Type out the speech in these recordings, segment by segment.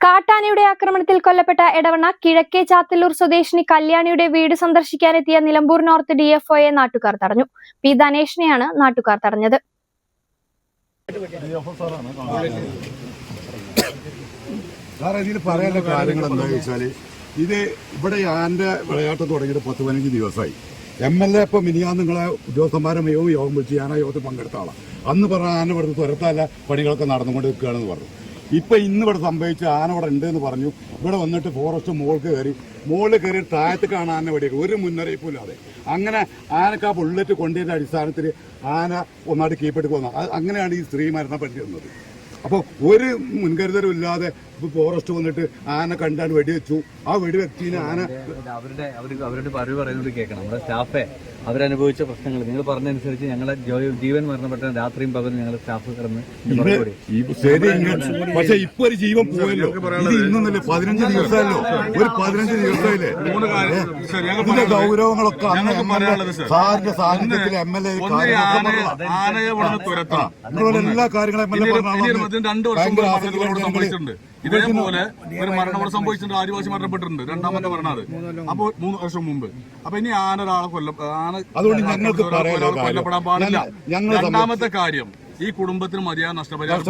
കാട്ടാനയുടെ ആക്രമണത്തിൽ കൊല്ലപ്പെട്ട എടവണ്ണ കിഴക്കേ ചാത്തല്ലൂർ സ്വദേശിനി കല്യാണിയുടെ വീട് സന്ദർശിക്കാനെത്തിയ നിലമ്പൂർ നോർത്ത് ഡിഎഫ്ഒയെ നാട്ടുകാർ തടഞ്ഞു. പി ധനേഷിനെയാണ് നാട്ടുകാർ തടഞ്ഞത്. കാര്യങ്ങൾ വെച്ചാൽ ഇത് ഇവിടെ എന്റെ വിളയാട്ടം തുടങ്ങിയിട്ട് പത്ത് പതിനഞ്ച് ദിവസമായി. എം എൽ എ ഇപ്പം മിനിയാന്ന് നിങ്ങളെ ഉദ്യോഗസ്ഥന്മാരെ യോഗം വിളിച്ച് ഞാൻ ആ യോഗത്തിൽ പങ്കെടുത്ത ആളാണ് അന്ന് പറഞ്ഞ ആന ഇവിടുന്ന് തുരത്താല പണികളൊക്കെ നടന്നുകൊണ്ട് നിൽക്കുകയാണെന്ന് പറഞ്ഞു. ഇപ്പൊ ഇന്ന് ഇവിടെ സംഭവിച്ച ആന ഇവിടെ ഉണ്ട് എന്ന് പറഞ്ഞു. ഇവിടെ വന്നിട്ട് ഫോറസ്റ്റ് മോൾക്ക് കയറി. മോളിൽ കയറി താഴത്ത് കാണാൻ വേണ്ടി ഒരു മുന്നറിയിപ്പും ഇല്ലാതെ. അങ്ങനെ ആനക്ക് ആ ബുള്ളറ്റ് കൊണ്ടുവരുന്ന അടിസ്ഥാനത്തിൽ ആന ഒന്നായിട്ട് കീഴ്പ്പെട്ട് പോകുന്നത് അത് അങ്ങനെയാണ് ഈ സ്ത്രീ മരണപ്പെട്ടിരുന്നത് അപ്പോൾ ഒരു മുൻകരുതലും ഇല്ലാതെ ഫോറസ്റ്റ് വന്നിട്ട് ആന കണ്ടാണ് വെടിവെച്ചു. ആ വെടിവെച്ചതിന് ആന അവരുടെ അവർ അവരുടെ അറിവ് പറയുന്നത് കേൾക്കണം. നമ്മുടെ സ്റ്റാഫെ അവരനുഭവിച്ച പ്രശ്നങ്ങൾ. നിങ്ങൾ പറഞ്ഞനുസരിച്ച് ഞങ്ങളെ ജീവൻ മരണപ്പെട്ട രാത്രിയും പകലും ഞങ്ങൾ സ്റ്റാഫ് കിടന്ന് പക്ഷെ ഇപ്പൊ ഒരു ജീവൻ പോയല്ലോ. ഇന്നല്ലേ ഇന്നൊന്നല്ലേ പതിനഞ്ച് ദിവസമല്ലോ. ഒരു പതിനഞ്ച് ദിവസമല്ലേ. ഇതിന്റെ ഗൗരവങ്ങളൊക്കെ സാറിന്റെ സാന്നിധ്യത്തിൽ എം എൽ എ എല്ലാ കാര്യങ്ങളും എം എൽ എ ഇനി പറഞ്ഞാൽ ഇരുപത്തി ഇതേപോലെ ഒരു മരണം ഇവിടെ സംഭവിച്ചിട്ടുണ്ട്. ആദിവാസി മരണപ്പെട്ടിട്ടുണ്ട്. രണ്ടാമത്തെ മരണത് അപ്പൊ മൂന്ന് വർഷം മുമ്പ്. അപ്പൊ ഇനി ആന ഒരാളെ കൊല്ല ആന അതുകൊണ്ട് ഞങ്ങൾക്ക് പറയാനുള്ള കാര്യം. കൊല്ലപ്പെടാൻ പാടില്ല. രണ്ടാമത്തെ കാര്യം ഈ കുടുംബത്തിന് മതിയായ നഷ്ടപരിഹാരം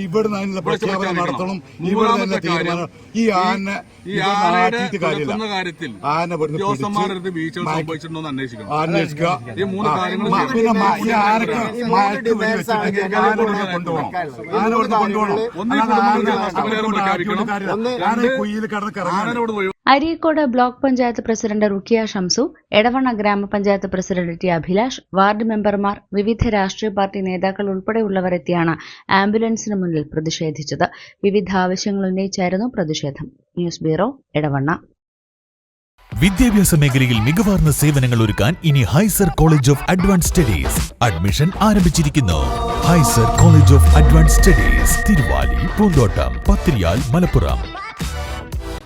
ഇവിടുന്ന് അതിനുള്ള ഇവിടെ പ്രഖ്യാപനം നടത്തണം തീരുമാനം ഈ ആന ഈ ആനയുടെ കാര്യത്തിൽ ആന പിടിച്ച് വീഴ്ചകൾ സംഭവിച്ചിട്ടുണ്ടോ എന്ന് അന്വേഷിക്കണം അന്വേഷിക്കുക ഈ മൂന്ന് കാര്യങ്ങൾ പിന്നെ ആനക്ക് മയക്ക് കൊണ്ടുപോകണം ആന കൊണ്ടുപോകണം ഒന്ന് കുടുംബത്തിന് നഷ്ടപരിഹാരം പ്രഖ്യാപിക്കണം. ആന കിടന്ന്. അരീക്കോട് ബ്ലോക്ക് പഞ്ചായത്ത് പ്രസിഡന്റ് റുക്കിയ ഷംസു എടവണ്ണ ഗ്രാമപഞ്ചായത്ത് പ്രസിഡന്റ് ടി അഭിലാഷ് വാർഡ് മെമ്പർമാർ വിവിധ രാഷ്ട്രീയ പാർട്ടി നേതാക്കൾ ഉൾപ്പെടെയുള്ളവരെത്തിയാണ് ആംബുലൻസിന് മുന്നിൽ പ്രതിഷേധിച്ചത്. വിവിധ ആവശ്യങ്ങൾ ഉന്നയിച്ചായിരുന്നു പ്രതിഷേധം. News bureau Edavanna. വിദ്യാഭ്യാസ മേഖലയിൽ മികവാർന്ന സേവനങ്ങൾ ഒരുക്കാൻ ഇനി Hyser college of advance studies admission ആരംഭിച്ചിരിക്കുന്നു. Hyser college of advance studies Thiruvali Poonthottam Pathiriyal Malappuram.